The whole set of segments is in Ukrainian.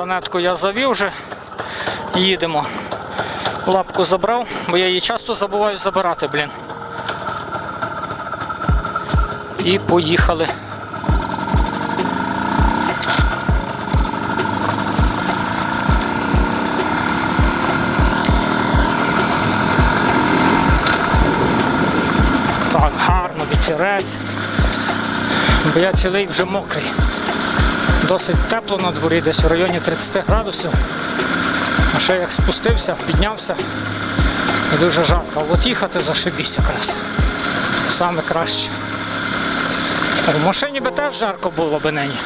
планетку я завів вже. Їдемо. Лапку забрав, бо я її часто забуваю забирати, блін. І поїхали. Так, гарно, вітерець. Бо я цілий вже мокрий. Досить тепло на дворі, десь в районі 30 градусів. А ще як спустився, піднявся і дуже жарко. От їхати зашибісь якраз. Саме краще. В машині би теж жарко було би нині.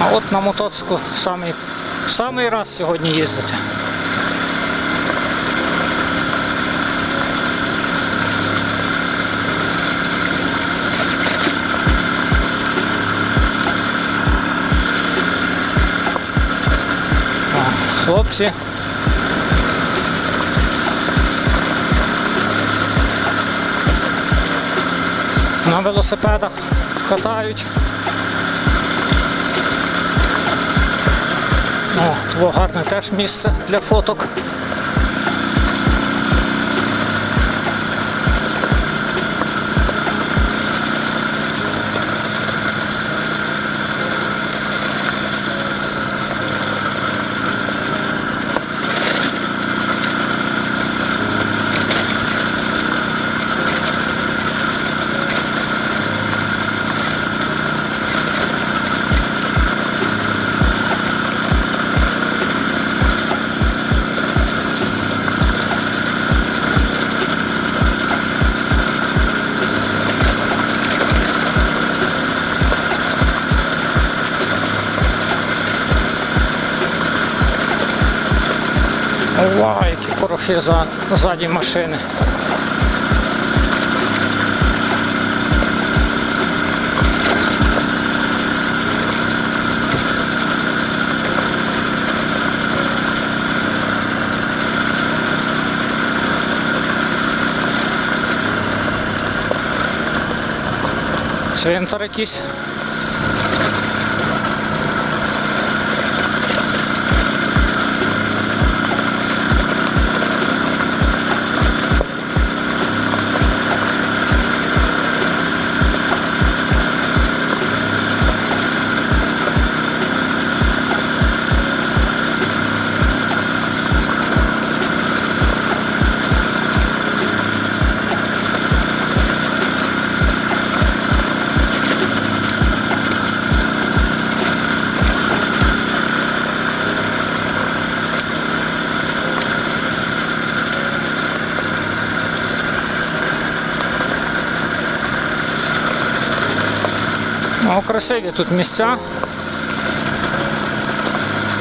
А от на мотоцику самий, самий раз сьогодні їздити. Хлопці. На велосипедах катають. О, тво гарне теж місце для фоток. Ова, які порохи за, ззаді машини. Цвинтар якийсь. Ну, красиві тут місця.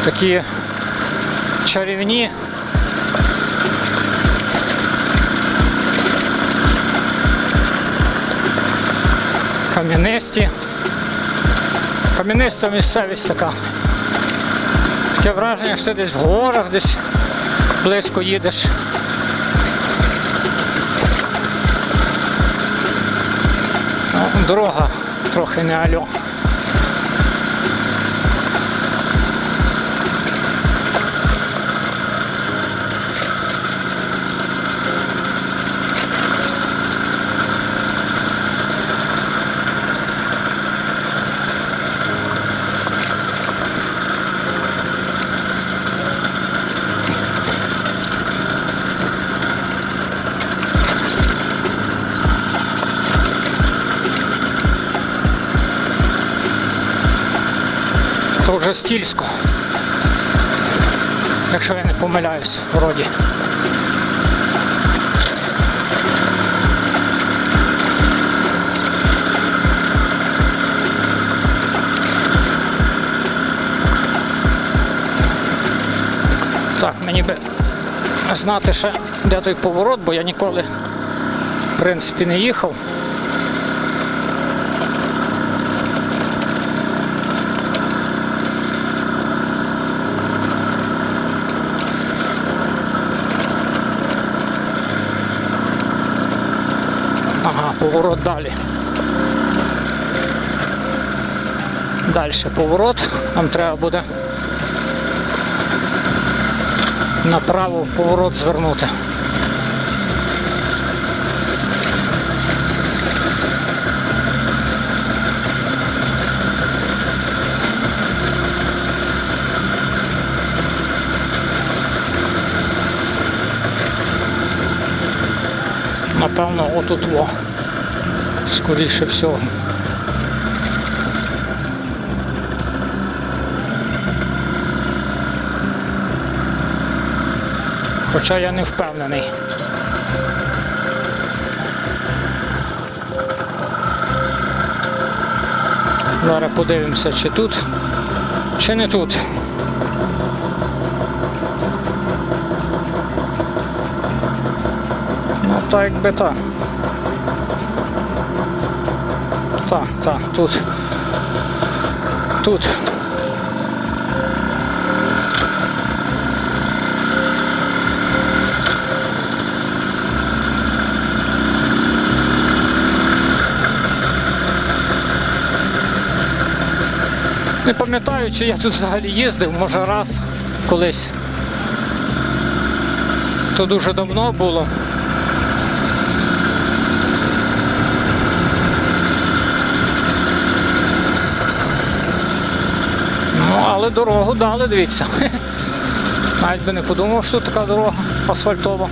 Такі чарівні. Кам'янисті. Кам'яниста місцевість така. Таке враження, що ти десь в горах, десь близько їдеш. Ну, дорога трохи не альо. То. Якщо я не помиляюсь, вроді. Так, мені би знати ще, де той поворот, бо я ніколи, в принципі, не їхав. Ага, поворот далі. Далі поворот. Нам треба буде направо в поворот звернути. Напевно, отут во. Скоріше всього. Хоча я не впевнений. Зараз подивимося, чи тут, чи не тут. Ну так якби так. Так, так, тут. Тут. Не пам'ятаю, чи я тут взагалі їздив, може раз колись. То дуже давно було. Ну, але дорогу дали, дивіться. Навіть би не подумав, що тут така дорога асфальтова.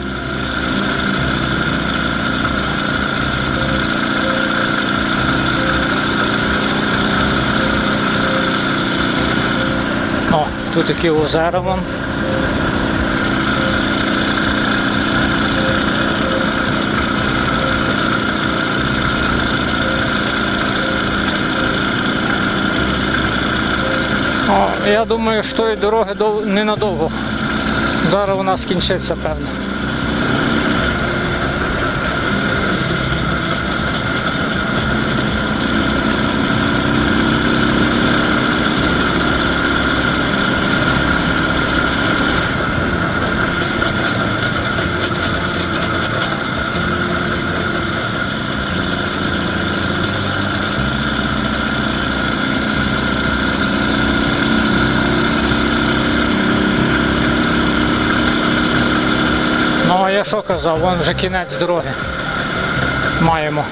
О, тут такі озера вон. О, я думаю, що і дороги ненадовго. Зараз вона скінчиться, певно. Що казав, вон вже кінець дороги. Маємо.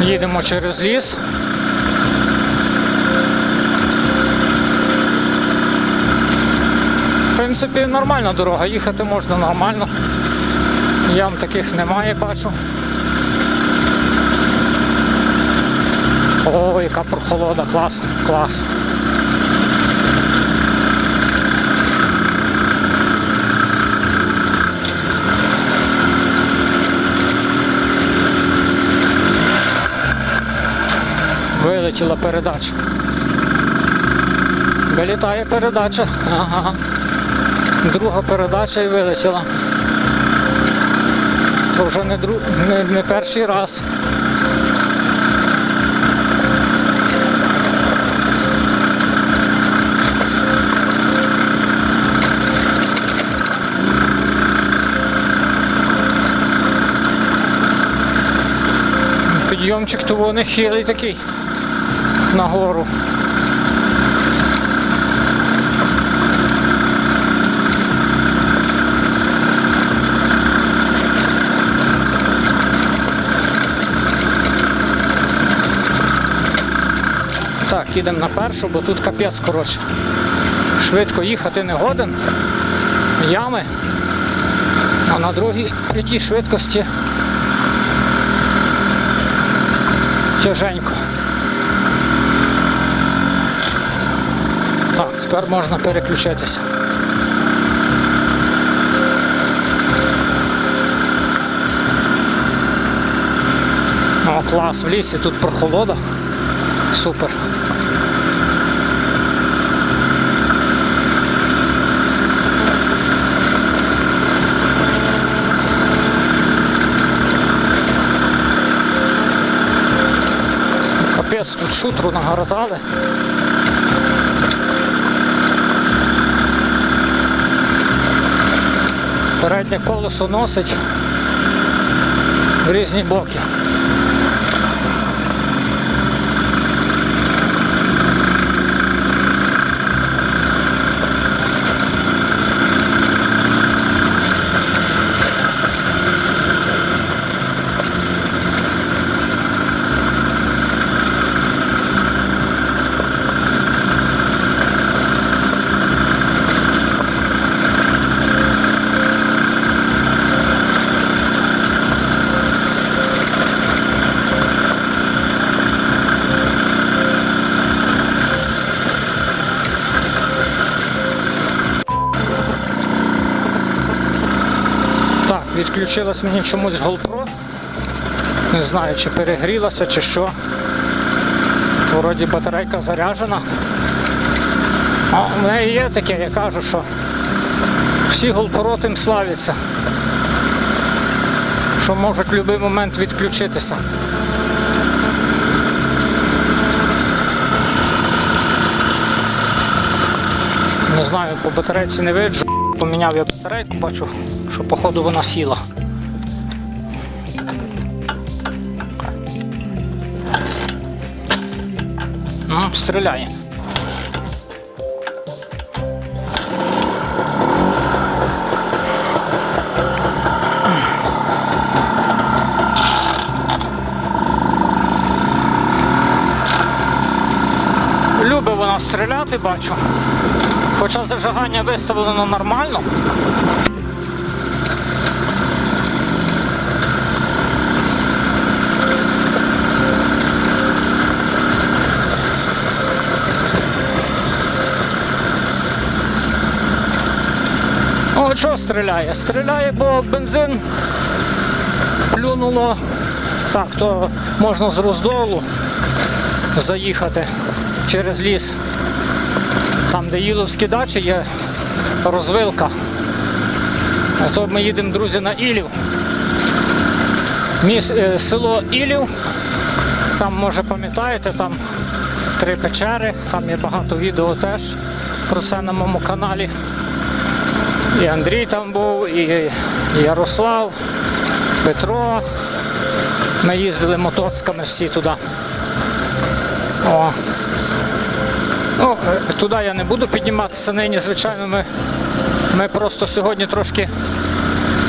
Їдемо через ліс. Принципі, нормальна дорога, їхати можна нормально. Ям таких немає, бачу. О, яка прохолода, клас, клас. Вилетіла передача. Вилітає передача. Ага. Друга передача і вилетіла. То вже не, дру... не, не перший раз. Підйомчик того не хилий такий нагору. Їдемо на першу, бо тут капець коротше. Швидко їхати не годен. Ями. А на другій тій швидкості тяженько. Так, тепер можна переключитися. О, клас, в лісі тут прохолода. Супер. Капець, тут шутру нагородали. Переднє колесо носить в різні боки. Так, відключилась мені чомусь GoPro. Не знаю, чи перегрілася, чи що. Вроді батарейка заряджена. А в неї є таке, я кажу, що всі GoPro тим славляться. Що можуть в будь-який момент відключитися. Не знаю, по батарейці не виджу. Поміняв я батарейку, бачу, що походу вона сіла. Ну, стріляє. Любить вона стріляти, бачу. Хоча зажигання виставлено нормально. О, що стріляє? Стріляє, бо бензин плюнуло. Так, то можна з роздолу заїхати через ліс. Там, де Їловські дачі є розвилка. А то ми їдемо, друзі, на Ілів. Міс, е, село Ілів. Там, може, пам'ятаєте, там три печери, там є багато відео теж про це на моєму каналі. І Андрій там був, і Ярослав, Петро. Ми їздили мотоциками всі туди. О. Ну, е, туди я не буду підніматися нині, звичайно, ми, ми просто сьогодні трошки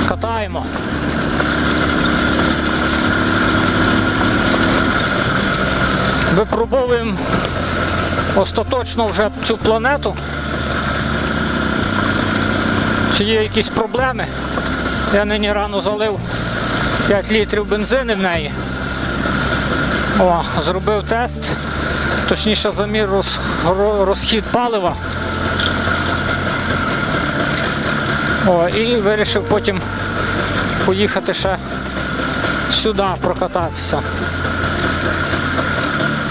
катаємо. Випробовуємо остаточно вже цю планету. Чи є якісь проблеми? Я нині рано залив 5 літрів бензину в неї. О, зробив тест, точніше замір роз, розхід палива. О, і вирішив потім поїхати ще сюди прокататися.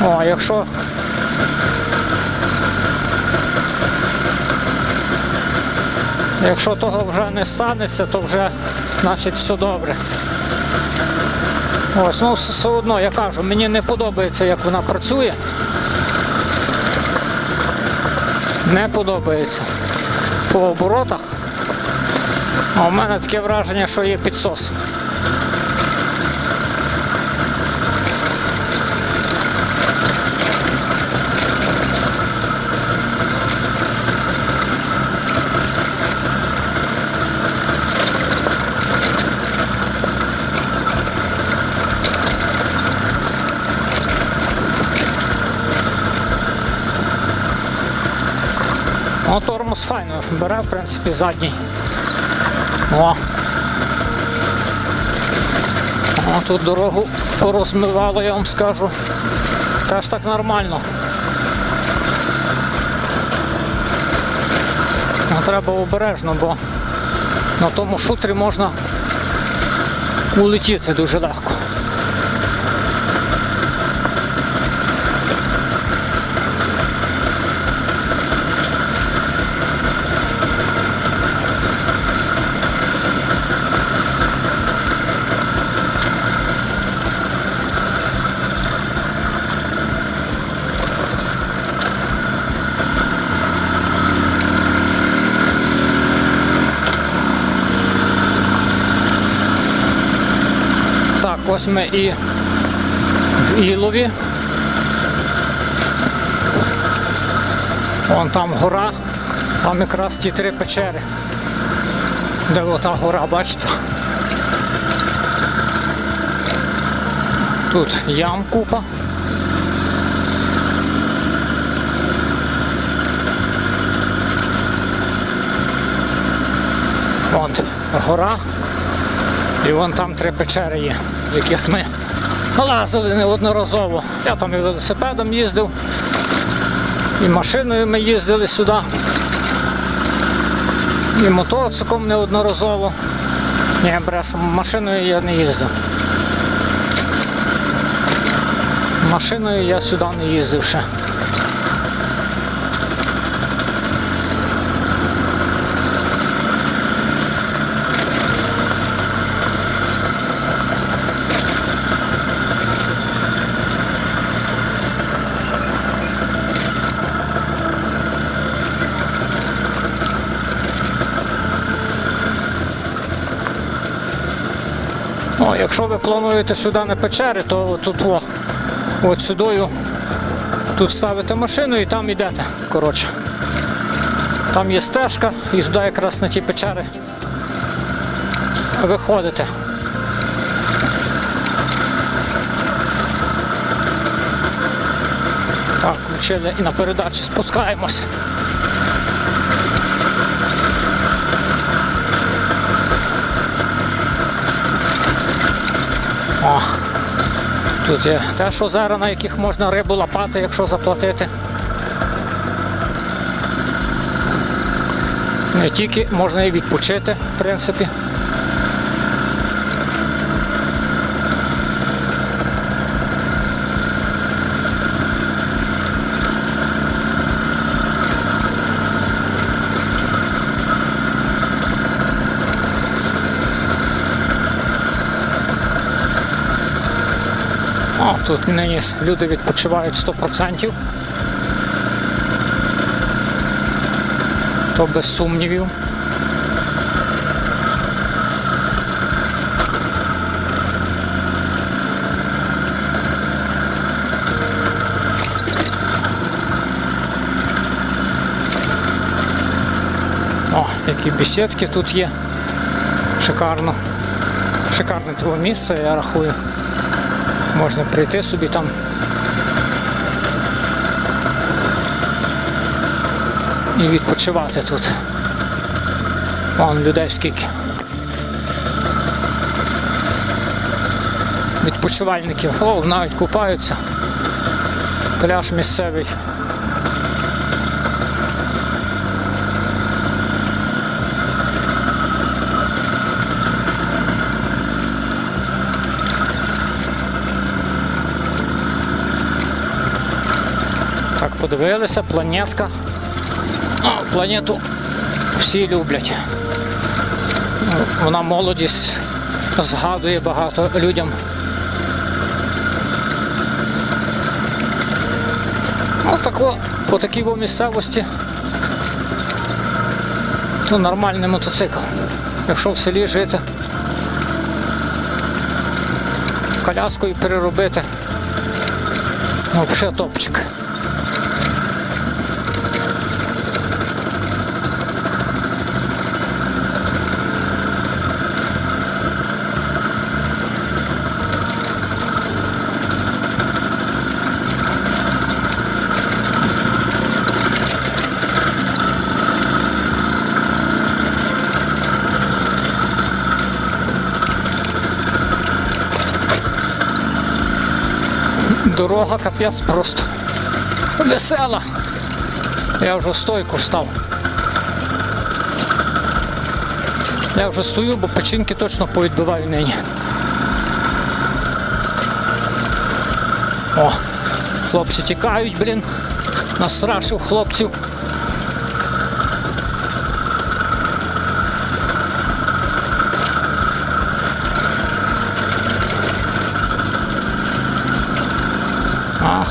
О, якщо Якщо того вже не станеться, то вже значить все добре. Ось, ну все одно я кажу, мені не подобається, як вона працює. Не подобається по оборотах. А у мене таке враження, що є підсос. Ну, тормоз файно бере, в принципі, задній. О. О, тут дорогу порозмивало, я вам скажу. Теж так нормально. Ну, треба обережно, бо на тому шутрі можна улетіти дуже легко. Ось ми і в Ілові. Вон там гора, там якраз ті три печери. Де ота гора, бачите? Тут ям купа. Вон гора. І вон там три печери є, в яких ми лазили неодноразово. Я там і велосипедом їздив, і машиною ми їздили сюди, і мотоциклом неодноразово. Ні, брешу, машиною я не їздив. Машиною я сюди не їздив ще. О, якщо ви плануєте сюди на печери, то тут о, от сюдою тут ставите машину і там йдете. Коротше. Там є стежка і туди якраз на ті печери виходите. Так, включили і на передачі спускаємось. О, тут є те, що озера, на яких можна рибу лапати, якщо заплатити. Не тільки можна і відпочити, в принципі. Тут нині люди відпочивають 100%. То без сумнівів. О, які бесідки тут є. Шикарно. Шикарне того місце, я рахую. Можна прийти собі там. І відпочивати тут. Вон людей скільки. Відпочивальників. О, навіть купаються. Пляж місцевий. Подивилися, планетка. Планету всі люблять. Ну, Вона молодість згадує багато людям. Отако, по такій во місцевості. То нормальний мотоцикл. Якщо в селі жити, коляскою переробити. Ну, Взагалі топчик. Дорога капець просто весела. Я вже стойку став. Я вже стою, бо печінки точно повідбиваю нині. О, хлопці тікають, блін. Настрашив хлопців.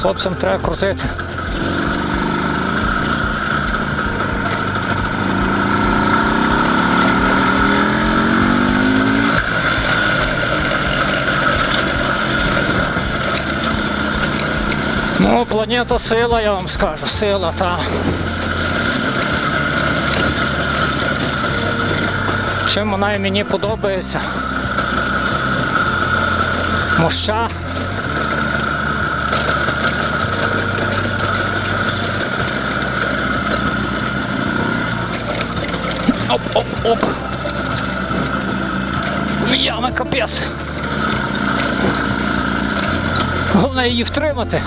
Хлопцям треба крутити. Ну, планета сила, я вам скажу, сила, та. Чим вона і мені подобається. Моща. Оп, оп, оп. Ями капець. Головне її втримати.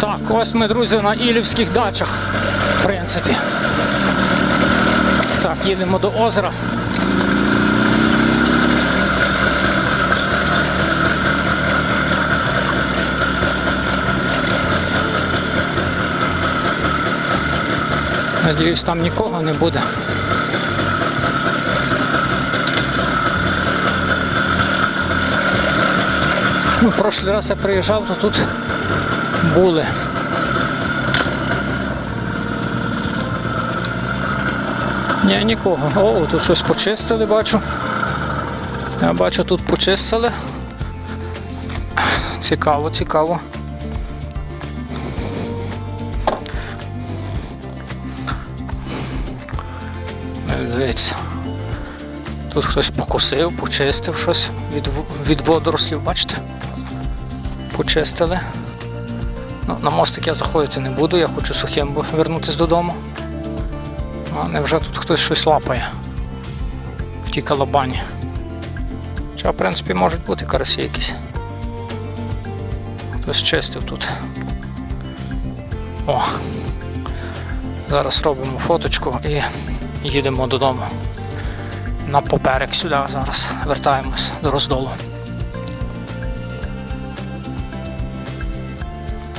Так, ось ми, друзі, на Ілівських дачах, в принципі. Так, їдемо до озера. Надіюсь, там нікого не буде. Ну, прошлий раз я приїжджав, то тут були. Ні, нікого. О, тут щось почистили, бачу. Я бачу, тут почистили. Цікаво, цікаво. Дивіться. Тут хтось покусив, почистив щось від, від водорослів, бачите? Почистили. Ну, на мостик я заходити не буду, я хочу сухим бо вернутися додому. Ну, А невже тут хтось щось лапає в тій калабані. Хоча, в принципі, можуть бути карасі якісь. Хтось чистив тут. О! Зараз робимо фоточку і їдемо додому. На поперек сюди зараз вертаємось до роздолу.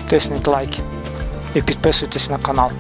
Тисніть лайки і підписуйтесь на канал.